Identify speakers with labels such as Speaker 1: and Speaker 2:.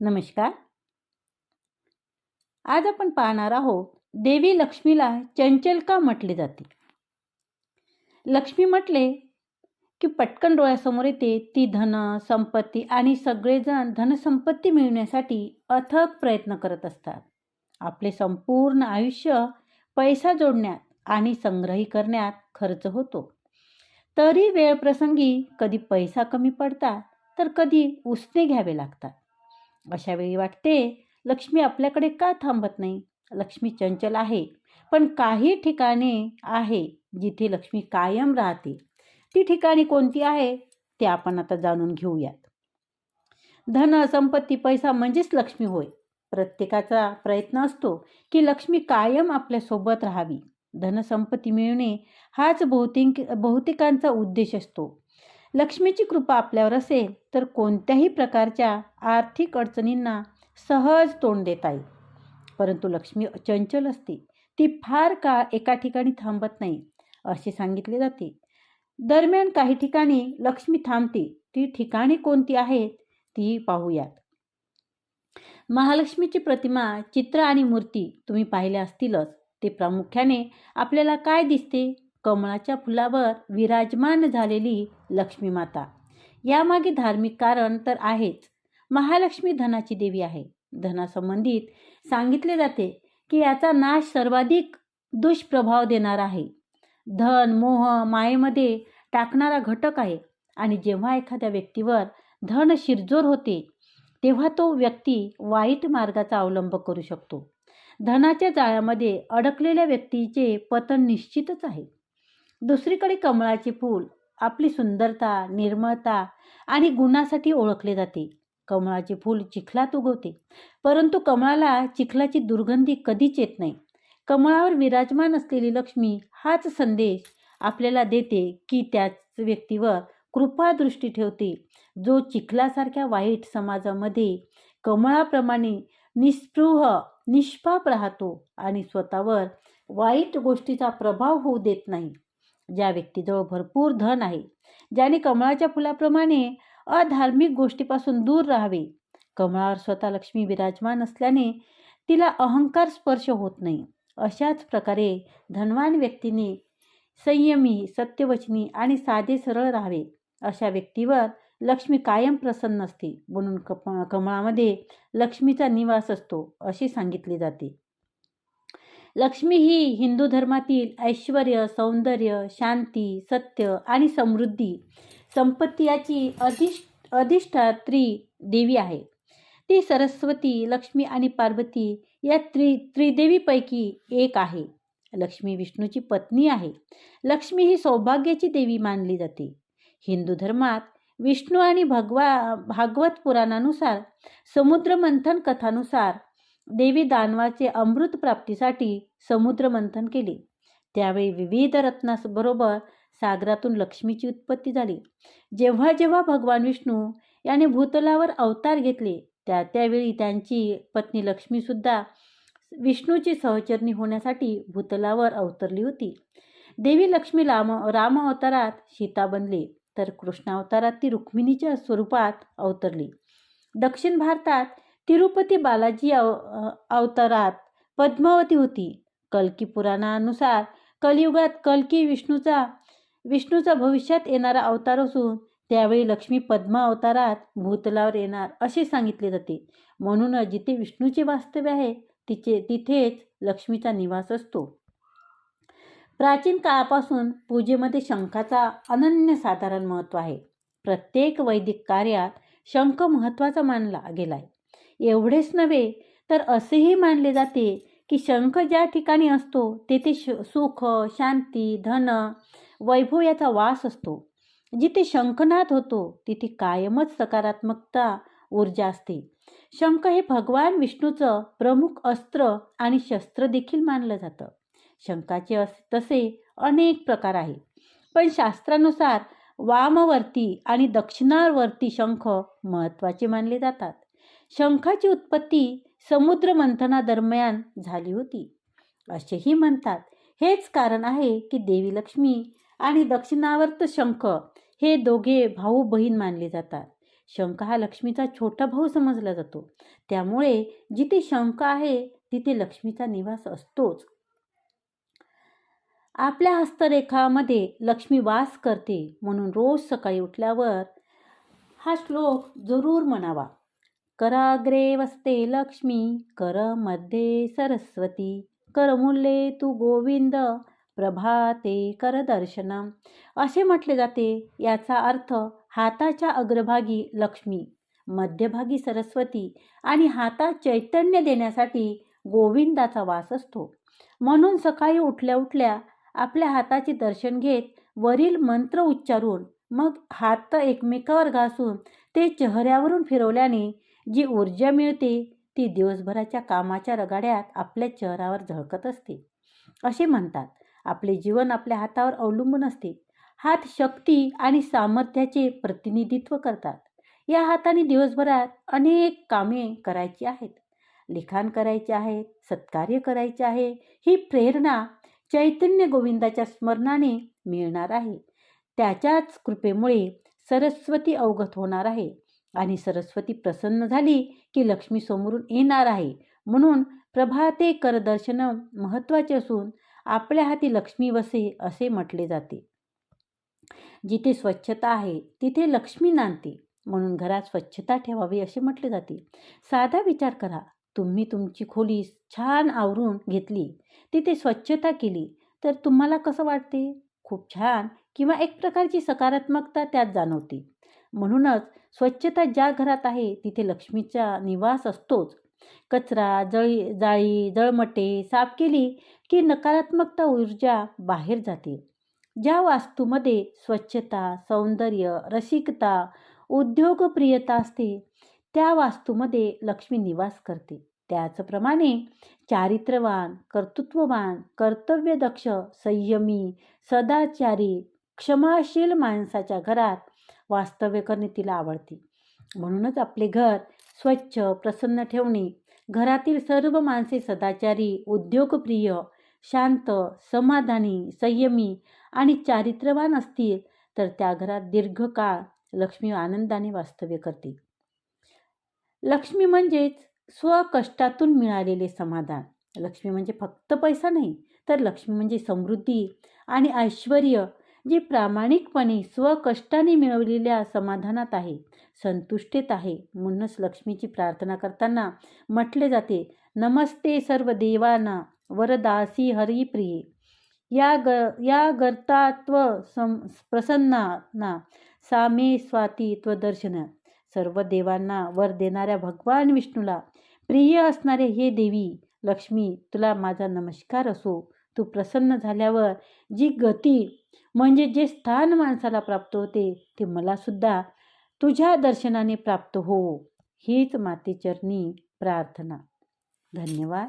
Speaker 1: नमस्कार. आज आपण पाहणार आहोत देवी लक्ष्मीला चंचल का म्हटले जाते. लक्ष्मी म्हटले की पटकन डोळ्यासमोर येते. ती धन संपत्ती आणि सगळेजण धनसंपत्ती मिळवण्यासाठी अथक प्रयत्न करत असतात. आपले संपूर्ण आयुष्य पैसा जोडण्यात आणि संग्रही करण्यात खर्च होतो. तरी वेळप्रसंगी कधी पैसा कमी पडतात तर कधी उसने घ्यावे लागतात. अशावेळी वाटते लक्ष्मी आपल्याकडे का थांबत नाही? लक्ष्मी चंचल आहे पण काही ठिकाणे आहे जिथे लक्ष्मी कायम राहते. ती ठिकाणी कोणती आहे? ते आपण आता जाणून घेऊयात. धन संपत्ती पैसा म्हणजेच लक्ष्मी होय. प्रत्येकाचा प्रयत्न असतो की लक्ष्मी कायम आपल्यासोबत राहावी. धनसंपत्ती मिळणे हाच बहुतेक बहुतेकांचा उद्देश असतो. लक्ष्मीची कृपा आपल्यावर असेल तर कोणत्याही प्रकारच्या आर्थिक अडचणींना सहज तोंड देता येईल परंतु लक्ष्मी चंचल असते. ती फार काळ एका ठिकाणी थांबत नाही असे सांगितले जाते. दरम्यान काही ठिकाणी लक्ष्मी थांबते. ती ठिकाणी कोणती आहेत ती पाहूयात. महालक्ष्मीची प्रतिमा चित्र आणि मूर्ती तुम्ही पाहिल्या असतीलच. ते प्रामुख्याने आपल्याला काय दिसते? कमळाच्या फुलावर विराजमान झालेली लक्ष्मी माता. यामागे धार्मिक कारण तर आहेच. महालक्ष्मी धनाची देवी आहे. धनासंबंधित सांगितले जाते की याचा नाश सर्वाधिक दुष्प्रभाव देणार आहे. धन मोह मायेमध्ये टाकणारा घटक आहे आणि जेव्हा एखाद्या व्यक्तीवर धन शिरजोर होते तेव्हा तो व्यक्ती वाईट मार्गाचा अवलंब करू शकतो. धनाच्या जाळ्यामध्ये अडकलेल्या व्यक्तीचे पतन निश्चितच आहे. दुसरीकडे कमळाचे फूल आपली सुंदरता निर्मळता आणि गुणासाठी ओळखले जाते. कमळाचे फूल चिखलात उगवते परंतु कमळाला चिखलाची दुर्गंधी कधीच येत नाही. कमळावर विराजमान असलेली लक्ष्मी हाच संदेश आपल्याला देते की त्याच व्यक्तीवर कृपादृष्टी ठेवते जो चिखलासारख्या वाईट समाजामध्ये कमळाप्रमाणे निस्पृह निष्पाप राहतो आणि स्वतःवर वाईट गोष्टीचा प्रभाव होऊ देत नाही. ज्या व्यक्तीजवळ भरपूर धन आहे ज्याने कमळाच्या फुलाप्रमाणे अधार्मिक गोष्टीपासून दूर राहावे. कमळावर स्वतः लक्ष्मी विराजमान असल्याने तिला अहंकार स्पर्श होत नाही. अशाच प्रकारे धनवान व्यक्तीने संयमी सत्यवचनी आणि साधे सरळ राहावे. अशा व्यक्तीवर लक्ष्मी कायम प्रसन्न असते म्हणून कप कमळामध्ये लक्ष्मीचा निवास असतो असे सांगितले जाते. लक्ष्मी ही हिंदू धर्मातील ऐश्वर सौंदर्य शांती सत्य आणि समृद्धी संपत्ती याची अधिष्ठ अधिष्ठात्री देवी आहे. ती सरस्वती लक्ष्मी आणि पार्वती या त्रि त्रिदेवीपैकी एक आहे. लक्ष्मी विष्णूची पत्नी आहे. लक्ष्मी ही सौभाग्याची देवी मानली जाते. हिंदू धर्मात विष्णू आणि भगवा भागवत पुराणानुसार समुद्रमंथन कथानुसार देवी दानवाचे अमृत प्राप्तीसाठी समुद्र मंथन केले. त्यावेळी विविध रत्नाबरोबर सागरातून लक्ष्मीची उत्पत्ती झाली. जेव्हा जेव्हा भगवान विष्णू याने भूतलावर अवतार घेतले त्या त्यावेळी त्यांची पत्नी लक्ष्मीसुद्धा विष्णूची सहचरणी होण्यासाठी भूतलावर अवतरली होती. देवी लक्ष्मी राम राम अवतारात सीता बनली तर कृष्णावतारात ती रुक्मिणीच्या स्वरूपात अवतरली. दक्षिण भारतात तिरुपती बालाजी अव अवतारात पद्मावती होती. कल्की पुराणानुसार कलियुगात कल्की विष्णूचा विष्णूचा भविष्यात येणारा अवतार असून त्यावेळी लक्ष्मी पद्मा अवतारात भूतलावर येणार असे सांगितले जाते. म्हणूनच जिथे विष्णूचे वास्तव्य आहे तिचे तिथेच लक्ष्मीचा निवास असतो. प्राचीन काळापासून पूजेमध्ये शंखाचा अनन्यसाधारण महत्त्व आहे. प्रत्येक वैदिक कार्यात शंख महत्त्वाचा मानला गेलाय. एवढेच नव्हे तर असेही मानले जाते की शंख ज्या ठिकाणी असतो तेथे श सुख शांती धन वैभव याचा वास असतो. जिथे शंखनाद होतो तिथे कायमच सकारात्मकता ऊर्जा असते. शंख हे भगवान विष्णूचं प्रमुख अस्त्र आणि शस्त्र देखील मानलं जातं. शंखाचे अस तसे अनेक प्रकार आहे पण शास्त्रानुसार वामवर्ती आणि दक्षिणावर्ती शंख महत्त्वाचे मानले जातात. शंखाची उत्पत्ती समुद्र मंथनादरम्यान झाली होती. असेही म्हणतात. हेच कारण आहे की देवी लक्ष्मी आणि दक्षिणावर्त शंख हे दोघे भाऊ बहीण मानले जातात. शंख हा लक्ष्मीचा छोटा भाऊ समजला जातो. त्यामुळे जिथे शंख आहे तिथे लक्ष्मीचा निवास असतोच. आपल्या हस्तरेखामध्ये लक्ष्मी वास करते म्हणून रोज सकाळी उठल्यावर हा श्लोक जरूर म्हणावा. कराग्रे वसते लक्ष्मी कर मध्ये सरस्वती करमुल्ले तू गोविंद प्रभाते करदर्शनम असे म्हटले जाते याचा अर्थ हाताच्या अग्रभागी लक्ष्मी मध्यभागी सरस्वती आणि हातात चैतन्य देण्यासाठी गोविंदाचा वास असतो. म्हणून सकाळी उठल्या उठल्या आपल्या हाताचे दर्शन घेत वरील मंत्र उच्चारून मग हात एकमेकावर घासून ते चेहऱ्यावरून फिरवल्याने जी ऊर्जा मिळते ती दिवसभराच्या कामाच्या रगाड्यात आपल्या चेहऱ्यावर झळकत असते. असे म्हणतात आपले जीवन आपल्या हातावर अवलंबून असते. हात शक्ती आणि सामर्थ्याचे प्रतिनिधित्व करतात. या हाताने दिवसभरात अनेक कामे करायची आहेत. लिखाण करायचे आहे सत्कार्य करायचे आहे ही प्रेरणा चैतन्य गोविंदाच्या स्मरणाने मिळणार आहे. त्याच्याच कृपेमुळे सरस्वती अवगत होणार आहे. आणि सरस्वती प्रसन्न झाली की लक्ष्मी समोरून येणार आहे. म्हणून प्रभाते करदर्शन महत्त्वाचे असून आपल्या हाती लक्ष्मी वसे असे म्हटले जाते. जिथे स्वच्छता आहे तिथे लक्ष्मी नांदते. म्हणून घरात स्वच्छता ठेवावी असे म्हटले जाते. साधा विचार करा. तुम्ही तुमची खोली छान आवरून घेतली तिथे स्वच्छता केली तर तुम्हाला कसं वाटते? खूप छान किंवा एक प्रकारची सकारात्मकता त्यात जाणवते. म्हणूनच स्वच्छता ज्या घरात आहे तिथे लक्ष्मीचा निवास असतोच. कचरा जळी जाळी जळमटे साफ केली की नकारात्मकता ऊर्जा बाहेर जाते. ज्या वास्तूमध्ये स्वच्छता सौंदर्य रसिकता उद्योगप्रियता असते त्या वास्तूमध्ये लक्ष्मी निवास करते. त्याचप्रमाणे चारित्र्यवान कर्तृत्ववान कर्तव्यदक्ष संयमी सदाचारी क्षमाशील माणसाच्या घरात वास्तव्य करणे तिला आवडते. म्हणूनच आपले घर स्वच्छ प्रसन्न ठेवणे घरातील सर्व माणसे सदाचारी उद्योगप्रिय शांत समाधानी संयमी आणि चारित्र्यवान असतील तर त्या घरात दीर्घकाळ लक्ष्मी आनंदाने वास्तव्य करते. लक्ष्मी म्हणजेच स्वकष्टातून मिळालेले समाधान. लक्ष्मी म्हणजे फक्त पैसा नाही तर लक्ष्मी म्हणजे समृद्धी आणि ऐश्वर जे प्रामाणिकपणे स्वकष्टाने मिळवलेल्या समाधानात आहे संतुष्टीत आहे. म्हणूनच लक्ष्मीची प्रार्थना करताना म्हटले जाते नमस्ते सर्व देवाना वरदासी हरिप्रिये. या ग या गर्तात्व सम प्रसन्ना सामे स्वाती त्वदर्शन. सर्व देवांना वर देणाऱ्या भगवान विष्णूला प्रिय असणारे हे देवी लक्ष्मी तुला माझा नमस्कार असो. तू प्रसन्न झाल्यावर जी गती म्हणजे जे स्थान माणसाला प्राप्त होते ते मलासुद्धा तुझ्या दर्शनाने प्राप्त हो. हीच मातेचरणी प्रार्थना. धन्यवाद.